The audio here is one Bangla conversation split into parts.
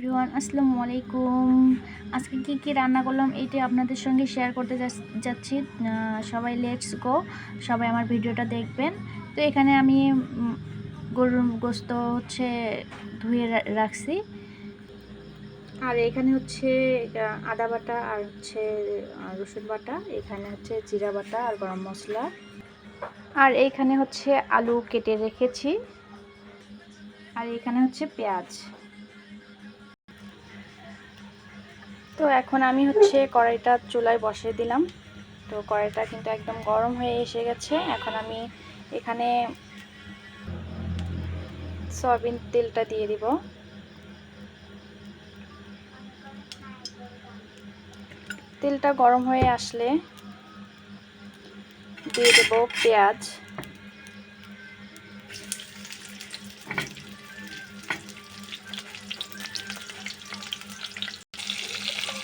এভরিওয়ান, আসসালামু আলাইকুম। আজকে কি কি রান্না করলাম এইটা আপনাদের সঙ্গে শেয়ার করতে যাচ- যাচ্ছি। সবাই লেটস গো সবাই আমার ভিডিওটা দেখবেন। তো এখানে আমি গরুর গোস্ত হচ্ছে ধুয়ে রাখছি। আর এখানে হচ্ছে আদা বাটা আর হচ্ছে রসুন বাটা, এখানে হচ্ছে জিরা বাটা আর গরম মশলা। আর এইখানে হচ্ছে আলু কেটে রেখেছি। আর এখানে হচ্ছে পেঁয়াজ। তো এখন আমি হচ্ছে কড়াইটা চুলায় বসিয়ে দিলাম। তো কড়াইটা কিন্তু একদম গরম হয়ে এসে গেছে। এখন আমি এখানে সয়াবিন তেলটা দিয়ে দিব। তেলটা গরম হয়ে আসলে দিয়ে দেব পেঁয়াজ।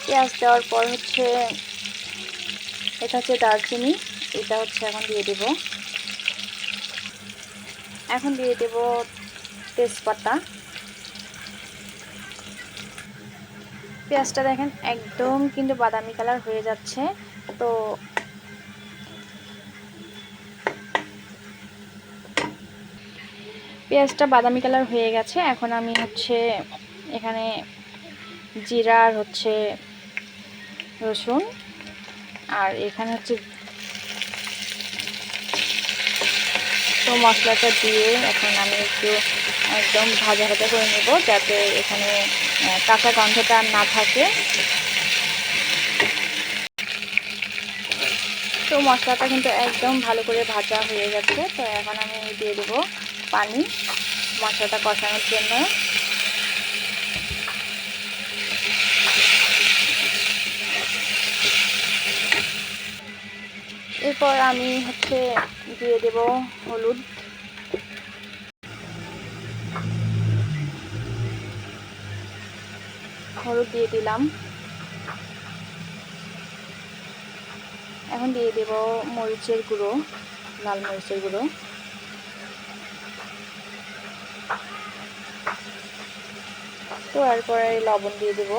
পেঁয়াজ দেওয়ার পর হচ্ছে এটা হচ্ছে দারচিনি, এটা হচ্ছে এখন দিয়ে দেব। এখন দিয়ে দেব তেজপাতা। পেঁয়াজটা দেখেন একদম কিন্তু বাদামি কালার হয়ে যাচ্ছে, তো পেঁয়াজটা বাদামি কালার হয়ে গেছে। এখন আমি হচ্ছে এখানে জিরা আর হচ্ছে রসুন। আর এখানে হচ্ছে তো মশলাটা দিয়ে এখন আমি একটু একদম ভাজা ভাজা করে নেব যাতে এখানে কাঁচা গন্ধটা না থাকে। তো মশলাটা কিন্তু একদম ভালো করে ভাজা হয়ে গেছে। তো এখন আমি দিয়ে দেবো পানি মশলাটা কষানোর জন্য। এরপর আমি হচ্ছে দিয়ে দেব হলুদ। হলুদ দিয়ে দিলাম। এখন দিয়ে দেব মরিচের গুঁড়ো, লাল মরিচের গুঁড়ো। তো এরপরে লবণ দিয়ে দেবো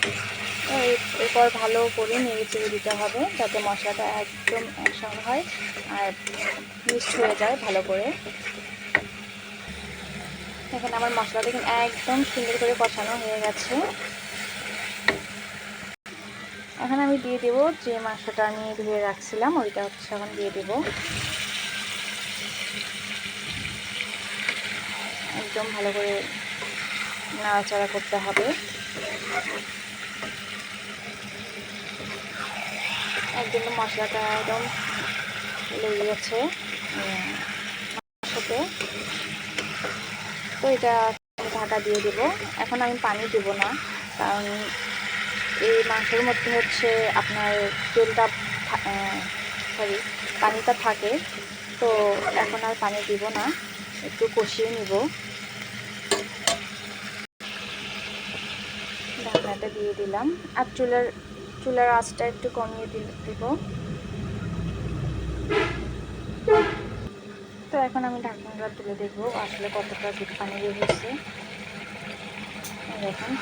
তো এর- এরপর ভালো করে নেড়ে চেড়ে দিতে হবে যাতে মশলাটা একদম একসঙ্গে হয় আর মিক্সড হয়ে যায় ভালো করে। দেখেন, আমার মশলা দেখেন একদম সুন্দর করে কষানো হয়ে গেছে। এখন আমি দিয়ে দেব যে মাংসটা আমি ধুয়ে রাখছিলাম, ওইটা হচ্ছে এখন দিয়ে দেব। একদম ভালো করে নাড়াচাড়া করতে হবে। একদম মশলাটা একদম লেগে গেছে। উম, তো এটা ঢাকা দিয়ে দেব। এখন আমি পানি দেব না কারণ এই মাংসের মধ্যে হচ্ছে আপনার তেলটা সরি পানিটা থাকে তো এখন আর পানি দিব না একটু কষিয়ে নিব। ঢাকনাটা দিয়ে দিলাম। আর চুলার চুলার আঁচটা একটু কমিয়ে দিব। তো এখন আমি ঢাকনাটা তুলে দেখব আসলে কতটা দুধ পানি বের দেখুন,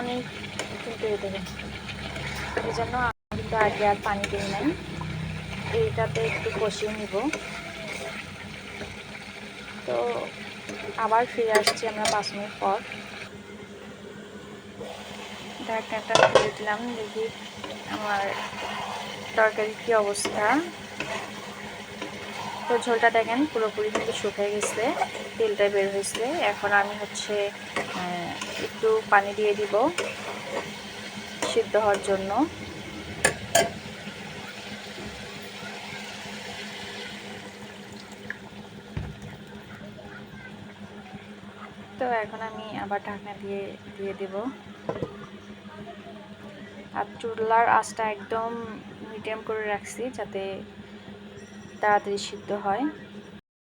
অনেক কিন্তু এই দেখুন। এই জন্য আমি কিন্তু আগে আর পানি দিই নাই। এইটাতে একটু কষিয়ে নিব। তো আবার ফিরে আসছি আমরা পাঁচ মিনিট পর। ঢাকনাটা খুলে দিলাম দেখি আমার তরকারির কী অবস্থা। তো ঝোলটা দেখেন পুরোপুরি কিন্তু শুকিয়ে গেছে, তেলটা বের হয়েছে। এখন আমি হচ্ছে একটু পানি দিয়ে দিব সিদ্ধ হওয়ার জন্য। তো এখন আমি আবার ঢাকনা দিয়ে দিয়ে দেব। আর চুলার আঁচটা একদম মিডিয়াম করে রাখছি যাতে তাড়াতাড়ি সিদ্ধ হয়।